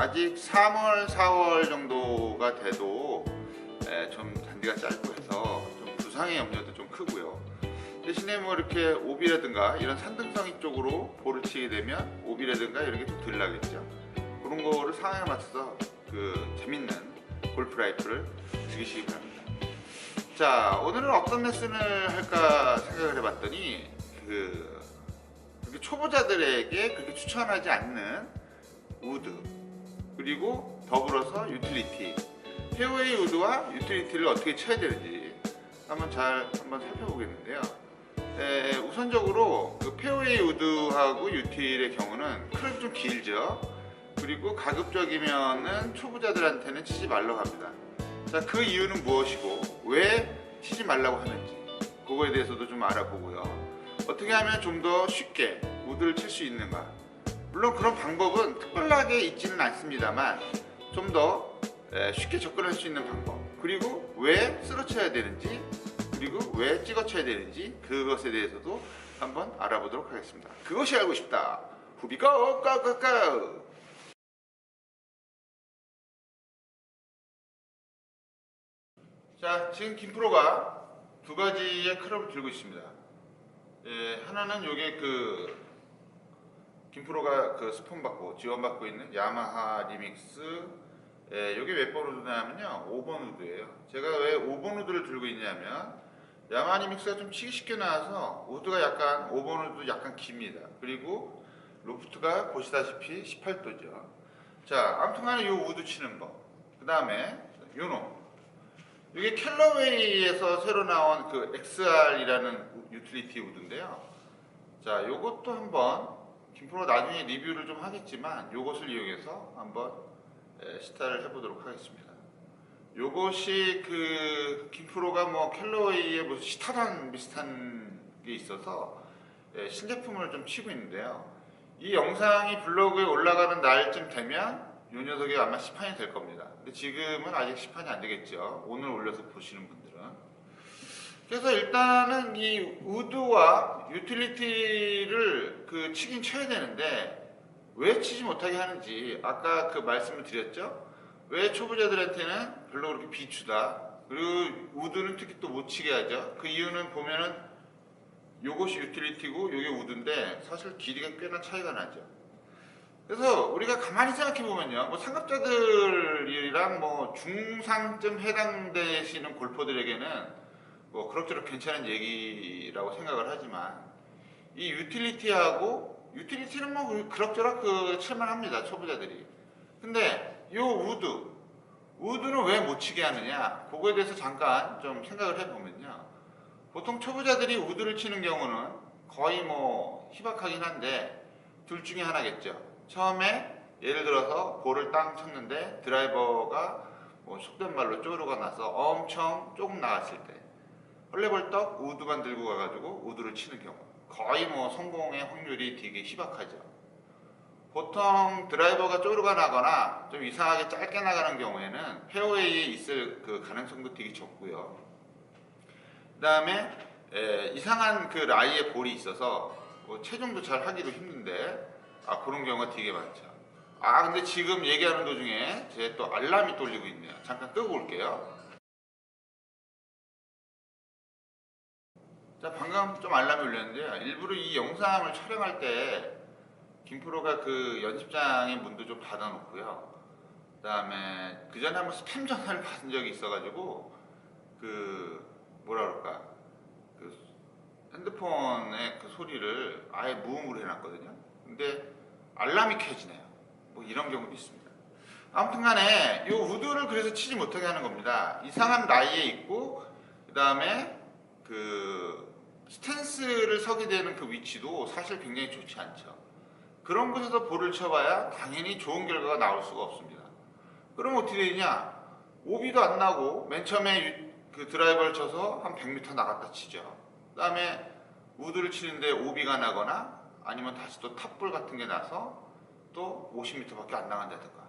아직 3월, 4월 정도가 돼도 에, 좀 잔디가 짧고 해서 좀 부상의 염려도 좀 크고요. 대신에 뭐 이렇게 오비라든가 이런 산등성이 쪽으로 볼을 치게 되면 오비라든가 이런 게 좀 덜 나겠죠. 그런 거를 상황에 맞춰서 그 재밌는 골프 라이프를 즐기시기 바랍니다. 자, 오늘은 어떤 레슨을 할까 생각을 해봤더니 그 초보자들에게 그렇게 추천하지 않는 우드 그리고 더불어서 유틸리티 페어웨이 우드와 유틸리티를 어떻게 쳐야 되는지 한번 잘 한번 살펴보겠는데요. 에, 우선적으로 그 페어웨이 우드하고 유틸의 경우는 클럽이 좀 길죠. 그리고 가급적이면은 초보자들한테는 치지 말라고 합니다. 자, 그 이유는 무엇이고 왜 치지 말라고 하는지 그거에 대해서도 좀 알아보고요. 어떻게 하면 좀 더 쉽게 우드를 칠 수 있는가? 물론 그런 방법은 특별하게 있지는 않습니다만 좀 더 쉽게 접근할 수 있는 방법 그리고 왜 쓰러쳐야 되는지 그리고 왜 찍어쳐야 되는지 그것에 대해서도 한번 알아보도록 하겠습니다. 그것이 알고 싶다. 후비고 고고고 자, 지금 김프로가 두 가지의 클럽을 들고 있습니다. 예, 하나는 요게 그 김프로가 그 스폰 받고 지원받고 있는 야마하 리믹스 예, 요게 몇 번 우드냐면요 5번 우드예요. 제가 왜 5번 우드를 들고 있냐면 야마하 리믹스가 좀 치기 쉽게 나와서 우드가 약간 5번 우드 약간 깁니다. 그리고 로프트가 보시다시피 18도죠. 자 아무튼 간에 요 우드 치는 법그 다음에 요놈. 이게 캘러웨이에서 새로 나온 그 XR이라는 유틸리티 우드인데요. 자, 요것도 한번 김프로 나중에 리뷰를 좀 하겠지만 요것을 이용해서 한번 에, 시타를 해보도록 하겠습니다. 요것이 그 김프로가 뭐 캘러웨이의 무슨 시타단 비슷한 게 있어서 에, 신제품을 좀 치고 있는데요. 이 영상이 블로그에 올라가는 날쯤 되면 이 녀석이 아마 시판이 될 겁니다. 근데 지금은 아직 시판이 안 되겠죠. 오늘 올려서 보시는 분들은. 그래서 일단은 이 우드와 유틸리티를 그 치긴 쳐야 되는데 왜 치지 못하게 하는지 아까 그 말씀을 드렸죠. 왜 초보자들한테는 별로 그렇게 비추다. 그리고 우드는 특히 또 못 치게 하죠. 그 이유는 보면은 요것이 유틸리티고 요게 우드인데 사실 길이가 꽤나 차이가 나죠. 그래서 우리가 가만히 생각해 보면요, 뭐 상급자들이랑 뭐 중상쯤 해당되시는 골퍼들에게는 뭐 그럭저럭 괜찮은 얘기라고 생각을 하지만 이 유틸리티하고 유틸리티는 뭐 그럭저럭 그 칠만합니다 초보자들이. 근데 요 우드, 우드는 왜 못 치게 하느냐? 그거에 대해서 잠깐 좀 생각을 해보면요. 보통 초보자들이 우드를 치는 경우는 거의 뭐 희박하긴 한데 둘 중에 하나겠죠. 처음에 예를 들어서 볼을 땅 쳤는데 드라이버가 뭐 속된 말로 쪼르가 나서 엄청 조금 나왔을 때 헐레벌떡 우드만 들고 가가지고 우드를 치는 경우 거의 뭐 성공의 확률이 되게 희박하죠. 보통 드라이버가 쪼르가 나거나 좀 이상하게 짧게 나가는 경우에는 페어웨이에 있을 그 가능성도 되게 적고요. 그 다음에 이상한 그 라이의 볼이 있어서 뭐 체중도 잘 하기도 힘든데 아 그런 경우가 되게 많죠. 아 근데 지금 얘기하는 도중에 제 또 알람이 떨리고 있네요. 잠깐 끄고 올게요. 자 방금 좀 알람이 울렸는데요. 일부러 이 영상을 촬영할 때 김프로가 그 연습장의 문도 좀 닫아놓고요. 그 다음에 그 전에 한번 스팸 전화를 받은 적이 있어가지고 그 뭐라 그럴까 그 핸드폰의 그 소리를 아예 무음으로 해놨거든요. 근데 알람이 켜지네요. 뭐 이런 경우도 있습니다. 아무튼 간에 이 우드를 그래서 치지 못하게 하는 겁니다. 이상한 나이에 있고 그 다음에 그 스탠스를 서게 되는 그 위치도 사실 굉장히 좋지 않죠. 그런 곳에서 볼을 쳐봐야 당연히 좋은 결과가 나올 수가 없습니다. 그럼 어떻게 되냐? 오비도 안 나고 맨 처음에 그 드라이버를 쳐서 한 100m 나갔다 치죠. 그 다음에 우드를 치는데 오비가 나거나 아니면 다시 또 탑볼 같은 게 나서 또 50m밖에 안 나간다든가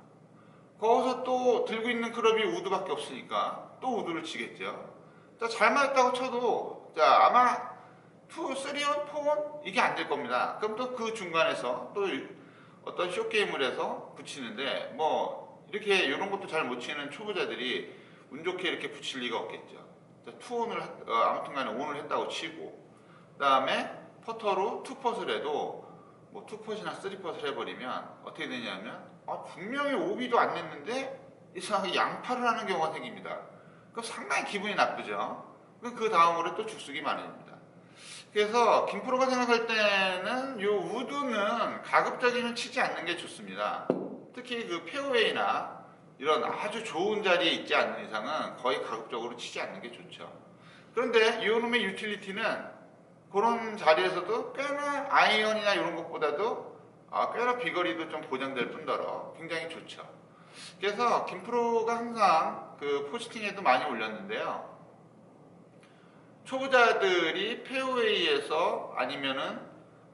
거기서 또 들고 있는 클럽이 우드밖에 없으니까 또 우드를 치겠죠 자, 잘 맞았다고 쳐도 자, 아마 2, 3온, 4온 이게 안 될 겁니다. 그럼 또 그 중간에서 또 어떤 쇼게임을 해서 붙이는데 뭐 이렇게 이런 것도 잘 못 치는 초보자들이 운 좋게 이렇게 붙일 리가 없겠죠. 자, 2온을 어, 아무튼 간에 온을 했다고 치고 그 다음에 퍼터로 2펫을 해도 뭐 2펫이나 3펫을 해버리면 어떻게 되냐면 아, 분명히 오비도 안 냈는데 이상하게 양파를 하는 경우가 생깁니다. 그럼 상당히 기분이 나쁘죠. 그 다음으로 또 죽쓰기 마련입니다. 그래서 김프로가 생각할 때는 요 우드는 가급적이면 치지 않는 게 좋습니다. 특히 그 페어웨이나 이런 아주 좋은 자리에 있지 않는 이상은 거의 가급적으로 치지 않는 게 좋죠. 그런데 이놈의 유틸리티는 그런 자리에서도 꽤나 아이언이나 이런 것보다도 아, 꽤나 비거리도 좀 보장될 뿐더러 굉장히 좋죠. 그래서 김프로가 항상 그 포스팅에도 많이 올렸는데요. 초보자들이 페어웨이에서 아니면은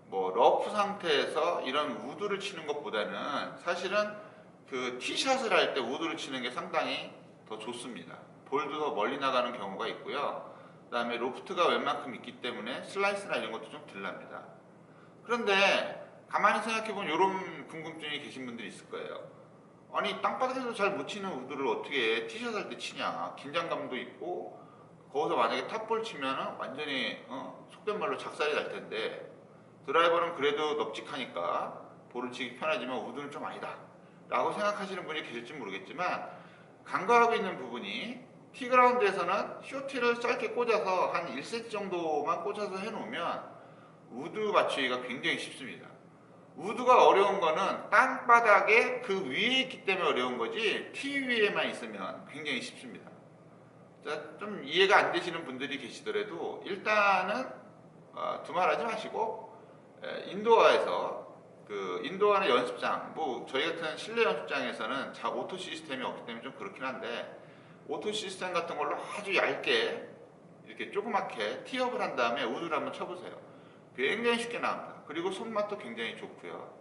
뭐 러프 상태에서 이런 우드를 치는 것보다는 사실은 그 티샷을 할 때 우드를 치는 게 상당히 더 좋습니다. 볼도 더 멀리 나가는 경우가 있고요. 그 다음에 로프트가 웬만큼 있기 때문에 슬라이스나 이런 것도 좀 덜납니다. 그런데 가만히 생각해보면 이런 궁금증이 계신 분들이 있을 거예요. 아니 땅바닥에서 잘 못 치는 우드를 어떻게 티샷 할 때 치냐 긴장감도 있고 거기서 만약에 탑볼 치면은 완전히 어, 속된 말로 작살이 날 텐데 드라이버는 그래도 넙직하니까 볼을 치기 편하지만 우드는 좀 아니다 라고 생각하시는 분이 계실지 모르겠지만 간과하고 있는 부분이 티그라운드에서는 쇼티를 짧게 꽂아서 한 1cm 정도만 꽂아서 해놓으면 우드 맞추기가 굉장히 쉽습니다 우드가 어려운 거는 땅바닥에 그 위에 있기 때문에 어려운 거지 티 위에만 있으면 굉장히 쉽습니다. 자, 좀 이해가 안 되시는 분들이 계시더라도 일단은 어, 두말하지 마시고 에, 인도어에서 그 인도어는 연습장 뭐 저희 같은 실내 연습장에서는 자 오토 시스템이 없기 때문에 좀 그렇긴 한데 오토 시스템 같은 걸로 아주 얇게 이렇게 조그맣게 티업을 한 다음에 우드를 한번 쳐보세요. 굉장히 쉽게 나옵니다. 그리고 손맛도 굉장히 좋고요.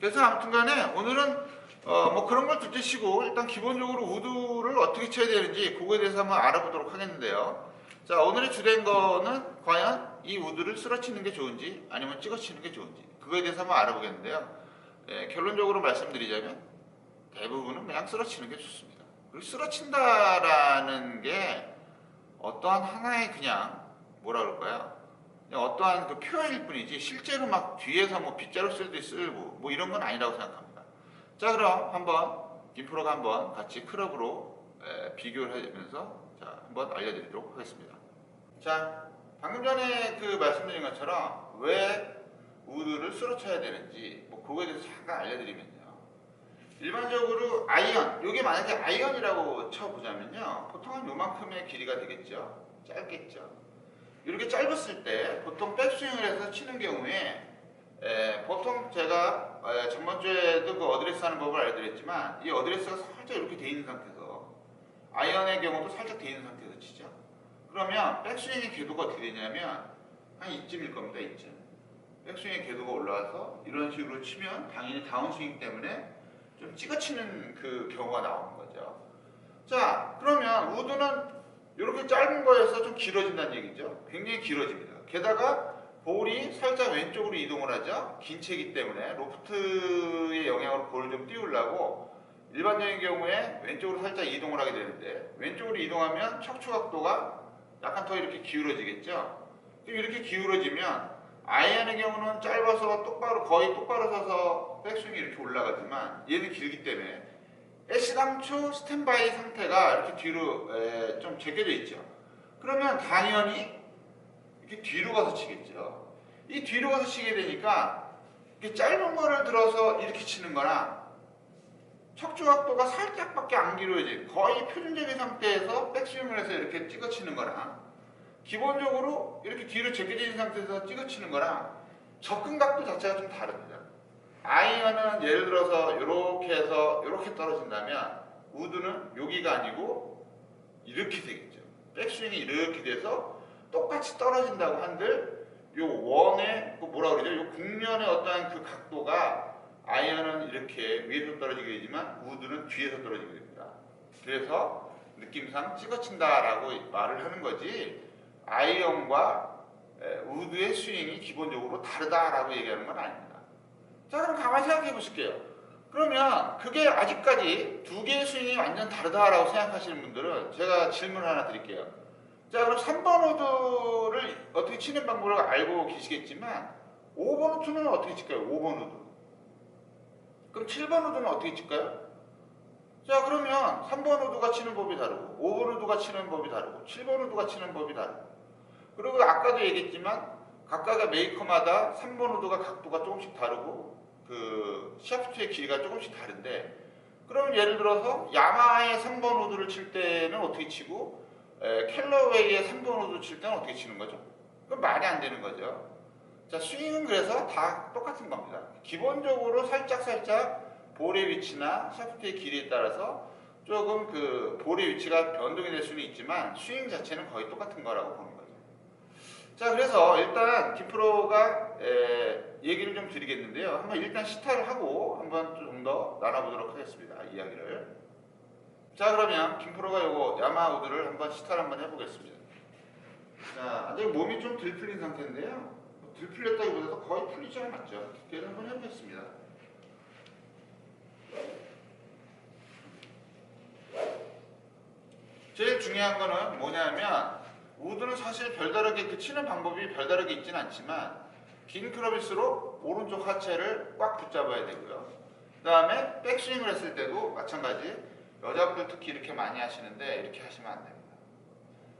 그래서 아무튼간에 오늘은 어, 뭐 그런 걸 둘째치고 일단 기본적으로 우드를 어떻게 쳐야 되는지 그거에 대해서 한번 알아보도록 하겠는데요. 자 오늘의 주된 거는 과연 이 우드를 쓰러치는 게 좋은지 아니면 찍어치는 게 좋은지 그거에 대해서 한번 알아보겠는데요. 예, 결론적으로 말씀드리자면 대부분은 그냥 쓰러치는 게 좋습니다. 그리고 쓰러친다라는 게 어떠한 하나의 그냥 뭐라 그럴까요? 어떠한 그 표현일 뿐이지 실제로 막 뒤에서 뭐 빗자루 쓸듯 쓸고 뭐 이런 건 아니라고 생각합니다. 자 그럼 한번 김프로가 한번 같이 클럽으로 에, 비교를 하면서 자 한번 알려드리도록 하겠습니다. 자 방금 전에 그 말씀드린 것처럼 왜 우드를 쓰러 쳐야 되는지 뭐 그거에 대해서 잠깐 알려드리면요. 일반적으로 아이언, 이게 만약에 아이언이라고 쳐보자면요. 보통 한 요만큼의 길이가 되겠죠. 짧겠죠. 이렇게 짧았을 때 보통 백스윙을 해서 치는 경우에 에, 보통 제가 에, 전번 주에도 그 어드레스 하는 법을 알려드렸지만 이 어드레스가 살짝 이렇게 돼 있는 상태에서 아이언의 경우도 살짝 돼 있는 상태에서 치죠. 그러면 백스윙의 궤도가 어떻게 되냐면 한 이쯤일 겁니다. 이쯤. 백스윙의 궤도가 올라와서 이런 식으로 치면 당연히 다운스윙 때문에 좀 찍어치는 그 경우가 나오는 거죠. 자, 그러면 우드는 이렇게 짧은 거에서 좀 길어진다는 얘기죠. 굉장히 길어집니다. 게다가 볼이 살짝 왼쪽으로 이동을 하죠. 긴 채기 때문에 로프트의 영향으로 볼을 좀 띄우려고 일반적인 경우에 왼쪽으로 살짝 이동을 하게 되는데 왼쪽으로 이동하면 척추 각도가 약간 더 이렇게 기울어지겠죠. 이렇게 기울어지면 아이언의 경우는 짧아서 똑바로 거의 똑바로 서서 백스윙이 이렇게 올라가지만 얘는 길기 때문에 애시당초 스탠바이 상태가 이렇게 뒤로 에, 좀 제껴져 있죠. 그러면 당연히 이렇게 뒤로 가서 치겠죠. 이 뒤로 가서 치게 되니까 이렇게 짧은 거를 들어서 이렇게 치는 거나 척추 각도가 살짝밖에 안 길어진 거의 표준적인 상태에서 백스윙을 해서 이렇게 찍어 치는 거랑 기본적으로 이렇게 뒤로 있는 상태에서 찍어 치는 거랑 접근 각도 자체가 좀 다릅니다. 아이언은 예를 들어서 이렇게 해서 이렇게 떨어진다면 우드는 여기가 아니고 이렇게 되겠죠. 백스윙이 이렇게 돼서 똑같이 떨어진다고 한들 요 원의 그 뭐라 그러죠? 요 국면의 어떠한 그 각도가 아이언은 이렇게 위에서 떨어지게 되지만 우드는 뒤에서 떨어지게 됩니다. 그래서 느낌상 찍어친다라고 말을 하는 거지 아이언과 에, 우드의 스윙이 기본적으로 다르다라고 얘기하는 건 아닙니다. 자 그럼 가만히 생각해 보실게요. 그러면 그게 아직까지 두 개의 스윙이 완전 다르다라고 생각하시는 분들은 제가 질문 하나 드릴게요. 자 그럼 3번 우드를 어떻게 치는 방법을 알고 계시겠지만 5번 우드는 어떻게 칠까요? 5번 우드. 그럼 7번 우드는 어떻게 칠까요? 자 그러면 3번 우드가 치는 법이 다르고 5번 우드가 치는 법이 다르고 7번 우드가 치는 법이 다르고 그리고 아까도 얘기했지만 각각의 메이커마다 3번 우드가 각도가 조금씩 다르고 그 샤프트의 길이가 조금씩 다른데 그러면 예를 들어서 야마의 3번 우드를 칠 때는 어떻게 치고 에, 캘러웨이의 3번 우드 칠 때는 어떻게 치는 거죠? 그건 말이 안 되는 거죠. 자 스윙은 그래서 다 똑같은 겁니다. 기본적으로 살짝 살짝 볼의 위치나 샤프트의 길이에 따라서 조금 그 볼의 위치가 변동이 될 수는 있지만 스윙 자체는 거의 똑같은 거라고 보는 거죠. 자 그래서 일단 김프로가 에, 얘기를 좀 드리겠는데요. 한번 일단 시타를 하고 한번 좀 더 나눠보도록 하겠습니다. 이야기를. 자 그러면 김프로가 요거 야마우드를 한번 시타를 한번 해보겠습니다. 자 아직 몸이 좀 들풀린 상태인데요. 뭐 들풀렸다기보다도 거의 풀리지 않았죠. 걔를 한번 해보겠습니다. 제일 중요한 거는 뭐냐면 우드는 사실 별다르게 그 치는 방법이 별다르게 있지는 않지만 긴 클럽일수록 오른쪽 하체를 꽉 붙잡아야 되고요. 그 다음에 백스윙을 했을 때도 마찬가지 여자분들 특히 이렇게 많이 하시는데 이렇게 하시면 안 됩니다.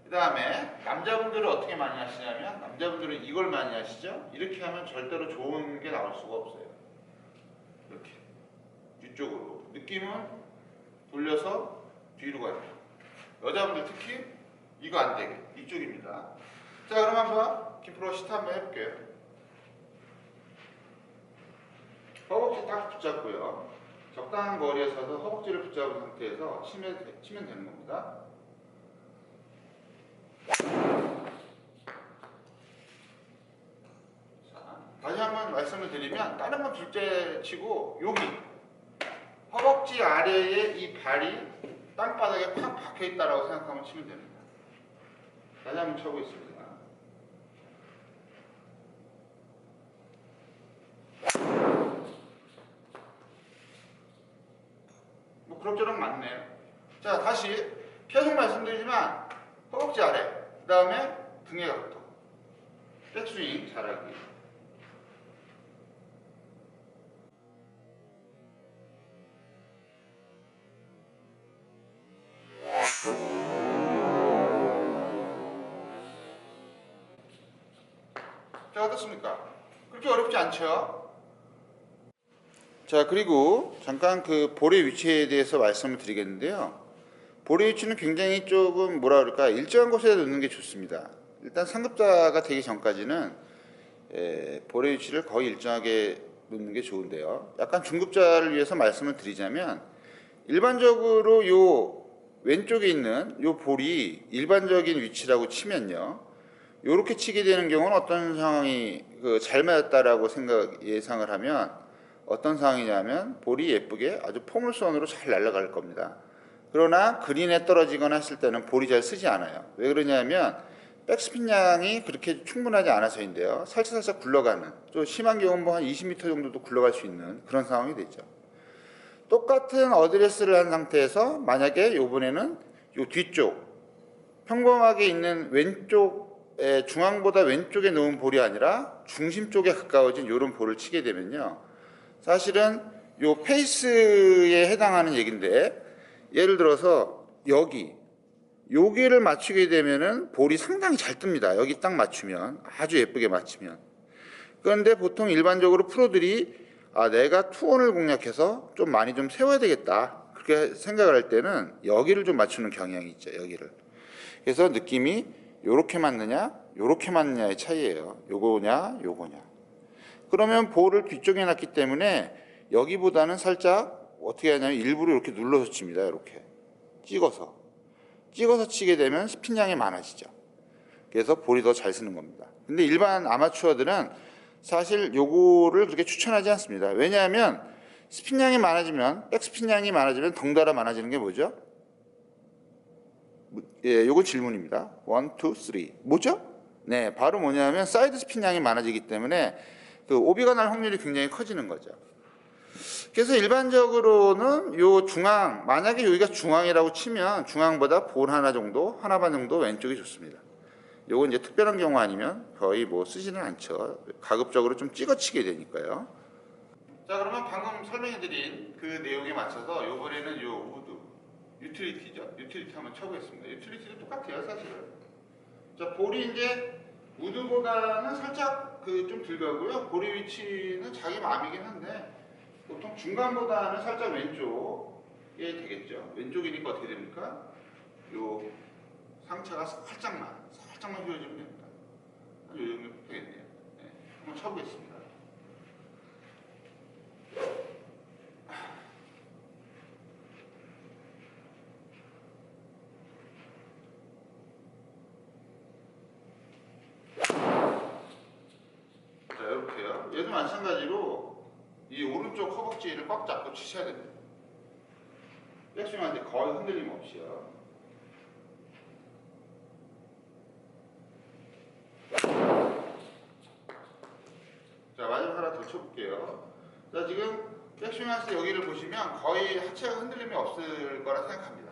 그 다음에 남자분들은 어떻게 많이 하시냐면 남자분들은 이걸 많이 하시죠. 이렇게 하면 절대로 좋은 게 나올 수가 없어요. 이렇게 뒤쪽으로 느낌은 돌려서 뒤로 가요. 여자분들 특히 이거 안 되게 이쪽입니다. 자 그럼 한번 김프로 시타 한번 해볼게요. 허벅지 딱 붙잡고요. 적당한 거리에 서서 허벅지를 붙잡은 상태에서 치면, 되- 치면 되는 겁니다. 자, 다시 한번 말씀을 드리면 다른 건 둘째 치고 여기 허벅지 아래에 이 발이 땅바닥에 팍 박혀 있다라고 생각하면 치면 됩니다. 다시 한번 쳐보겠습니다. 뭐 그럭저럭 맞네요. 자 다시 계속 말씀드리지만 허벅지 아래 그 다음에 등의 각도 백스윙 잘하기 자 어떻습니까? 그렇게 어렵지 않죠? 자 그리고 잠깐 그 볼의 위치에 대해서 말씀을 드리겠는데요. 볼의 위치는 굉장히 조금 뭐라 그럴까 일정한 곳에 놓는 게 좋습니다. 일단 상급자가 되기 전까지는 에, 볼의 위치를 거의 일정하게 놓는 게 좋은데요. 약간 중급자를 위해서 말씀을 드리자면 일반적으로 요 왼쪽에 있는 요 볼이 일반적인 위치라고 치면요. 요렇게 치게 되는 경우는 어떤 상황이 그 잘 맞았다라고 생각 예상을 하면 어떤 상황이냐면 볼이 예쁘게 아주 포물선으로 잘 날아갈 겁니다. 그러나 그린에 떨어지거나 했을 때는 볼이 잘 쓰지 않아요. 왜 그러냐면 백스핀 양이 그렇게 충분하지 않아서인데요. 살짝 살짝 굴러가는 좀 심한 경우는 뭐 한 20m 정도도 굴러갈 수 있는 그런 상황이 되죠. 똑같은 어드레스를 한 상태에서 만약에 요번에는 요 뒤쪽 평범하게 있는 왼쪽 에, 중앙보다 왼쪽에 놓은 볼이 아니라 중심 쪽에 가까워진 이런 볼을 치게 되면요. 사실은 요 페이스에 해당하는 얘기인데 예를 들어서 여기 여기를 맞추게 되면은 볼이 상당히 잘 뜹니다. 여기 딱 맞추면 아주 예쁘게 맞추면. 그런데 보통 일반적으로 프로들이 아 내가 투혼을 공략해서 좀 많이 좀 세워야 되겠다 그렇게 생각을 할 때는 여기를 좀 맞추는 경향이 있죠. 여기를. 그래서 느낌이 요렇게 맞느냐 요렇게 맞느냐의 차이예요. 요거냐 요거냐. 그러면 볼을 뒤쪽에 놨기 때문에 여기보다는 살짝 어떻게 하냐면 일부러 이렇게 눌러서 칩니다. 이렇게 찍어서 찍어서 치게 되면 스핀량이 많아지죠. 그래서 볼이 더 잘 쓰는 겁니다. 근데 일반 아마추어들은 사실 요거를 그렇게 추천하지 않습니다. 왜냐하면 스핀량이 많아지면 백스핀량이 많아지면 덩달아 많아지는 게 뭐죠? 예, 요거 질문입니다. 1, 2, 3. 뭐죠? 네, 바로 뭐냐면 사이드 스핀 양이 많아지기 때문에 그 오비가 날 확률이 굉장히 커지는 거죠. 그래서 일반적으로는 요 중앙, 만약에 여기가 중앙이라고 치면 중앙보다 볼 하나 정도, 하나 반 정도 왼쪽이 좋습니다. 요거 이제 특별한 경우 아니면 거의 뭐 쓰지는 않죠. 가급적으로 좀 찍어치게 되니까요. 자, 그러면 방금 설명해드린 그 내용에 맞춰서 요번에는 요 우드, 유틸리티죠. 유틸리티 한번 쳐보겠습니다. 유틸리티도 똑같아요, 사실은. 자, 볼이 이제 우드보다는 살짝 그좀 들가고요. 볼의 위치는 자기 마음이긴 한데 보통 중간보다는 살짝 왼쪽에 되겠죠. 왼쪽이니까 어떻게 됩니까? 요 상처가 살짝만, 살짝만 휘어지면 됩니다. 한요 정도 되겠네요. 네, 한번 쳐보겠습니다. 자, 이렇게요. 얘도 마찬가지로 이 오른쪽 허벅지를 꽉 잡고 치셔야 됩니다. 백스윙할 때 거의 흔들림 없이요. 자, 마지막 하나 더 쳐볼게요. 자, 지금 백스윙 할때 여기를 보시면 거의 하체가 흔들림이 없을 거라 생각합니다.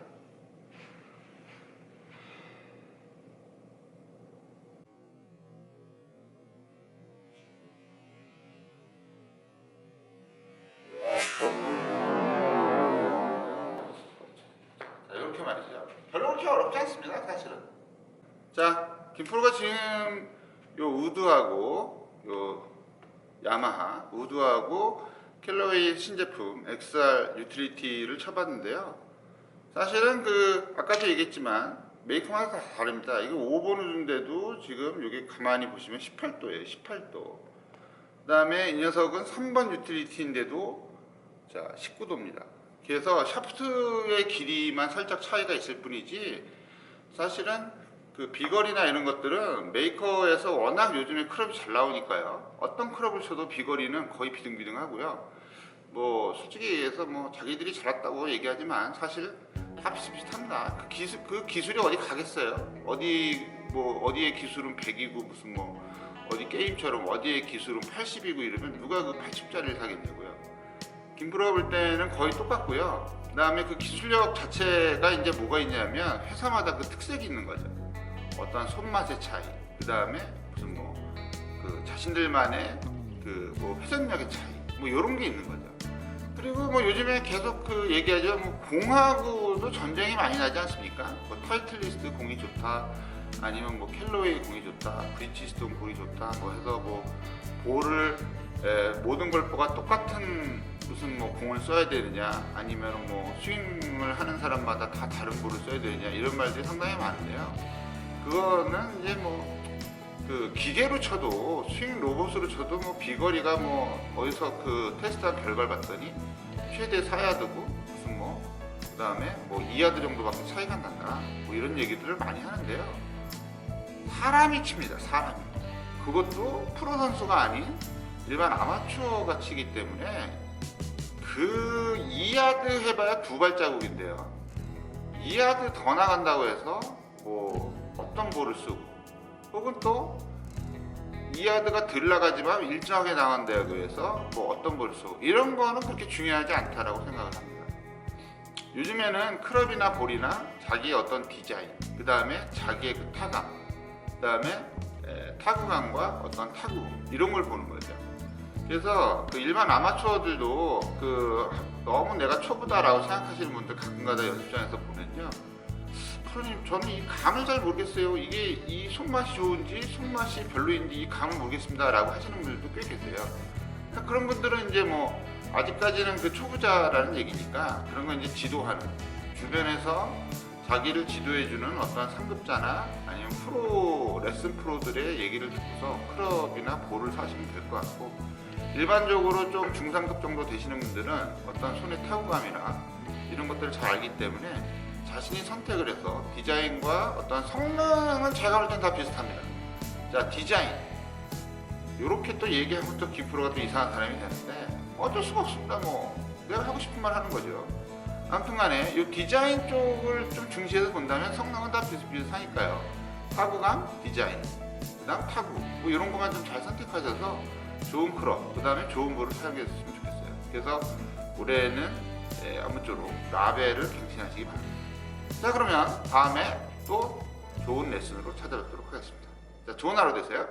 어렵지 않습니다, 사실은. 자, 김프로가 지금 요 우드하고 요 야마하 우드하고 켈러웨이 신제품 XR 유틸리티를 쳐봤는데요. 사실은 그 아까도 얘기했지만 메이커마다 다 다릅니다. 이게 5번 우드인데도 지금 여기 가만히 보시면 18도예요. 18도. 그 다음에 이 녀석은 3번 유틸리티인데도 자 19도입니다. 그래서 샤프트의 길이만 살짝 차이가 있을 뿐이지 사실은 그 비거리나 이런 것들은 메이커에서 워낙 요즘에 크롭이 잘 나오니까요. 어떤 크롭을 쳐도 비거리는 거의 비등비등하고요. 뭐 솔직히 얘기해서 뭐 자기들이 잘했다고 얘기하지만 사실 다 비슷비슷합니다. 그 기술 그 기술이 어디 가겠어요? 어디 뭐 어디의 기술은 100이고 무슨 뭐 어디 게임처럼 어디의 기술은 80이고 이러면 누가 그 80짜리를 사겠냐고요. 김프로가 볼 때는 거의 똑같고요. 그다음에 그 기술력 자체가 이제 뭐가 있냐면 회사마다 그 특색이 있는 거죠. 어떤 손맛의 차이, 그다음에 무슨 뭐 그 자신들만의 그 뭐 회전력의 차이, 뭐 이런 게 있는 거죠. 그리고 뭐 요즘에 계속 그 얘기하죠. 뭐 공하고도 전쟁이 많이 나지 않습니까? 뭐 타이틀리스트 공이 좋다, 아니면 뭐 켈로웨이 공이 좋다, 브리치스톤 공이 좋다, 뭐 해서 뭐 볼을 에, 모든 골퍼가 똑같은 무슨 뭐 공을 써야 되느냐, 아니면 뭐 스윙을 하는 사람마다 다 다른 볼을 써야 되느냐 이런 말들이 상당히 많은데요. 그거는 이제 뭐 그 기계로 쳐도 스윙 로봇으로 쳐도 뭐 비거리가 뭐 어디서 그 테스트한 결과를 봤더니 최대 4야드고 무슨 뭐 그다음에 뭐 2야드 정도밖에 차이가 안 난다. 뭐 이런 얘기들을 많이 하는데요. 사람이 칩니다 사람이. 그것도 프로 선수가 아닌 일반 아마추어가 치기 때문에 그 2야드 해봐야 두 발자국인데요 2야드 더 나간다고 해서 뭐 어떤 볼을 쓰고 혹은 또 2야드가 덜 나가지만 일정하게 나간다고 해서 뭐 어떤 볼을 쓰고 이런 거는 그렇게 중요하지 않다라고 생각을 합니다. 요즘에는 클럽이나 볼이나 자기의 어떤 디자인, 그 다음에 자기의 그 타감, 그 다음에 타구감과 어떤 타구 이런 걸 보는 거죠. 그래서 그 일반 아마추어들도 그 너무 내가 초보다라고 생각하시는 분들 가끔가다 연습장에서 보면요. 프로님 저는 이 감을 잘 모르겠어요. 이게 이 손맛이 좋은지 손맛이 별로인지 이 감을 모르겠습니다라고 하시는 분들도 꽤 계세요. 그러니까 그런 분들은 이제 뭐 아직까지는 그 초보자라는 얘기니까 그런 건 이제 지도하는 주변에서 자기를 지도해주는 어떤 상급자나 아니면 프로 레슨 프로들의 얘기를 듣고서 클럽이나 볼을 사시면 될 것 같고 일반적으로 좀 중상급 정도 되시는 분들은 어떤 손의 타구감이나 이런 것들을 잘 알기 때문에 자신이 선택을 해서 디자인과 어떤 성능은 제가 볼 땐 다 비슷합니다. 자 디자인 이렇게 또 얘기하면 또 기프로가 또 이상한 사람이 되는데 어쩔 수가 없습니다. 뭐 내가 하고 싶은 말 하는 거죠. 아무튼 간에 이 디자인 쪽을 좀 중시해서 본다면 성능은 다 비슷비슷하니까요. 타구감, 디자인, 그 다음 타구 뭐 이런 것만 좀 잘 선택하셔서 좋은 크롭, 그 다음에 좋은 볼을 사용했으면 좋겠어요. 그래서 올해는 예, 아무쪼록 라벨을 갱신하시기 바랍니다. 자 그러면 다음에 또 좋은 레슨으로 찾아뵙도록 하겠습니다. 자 좋은 하루 되세요.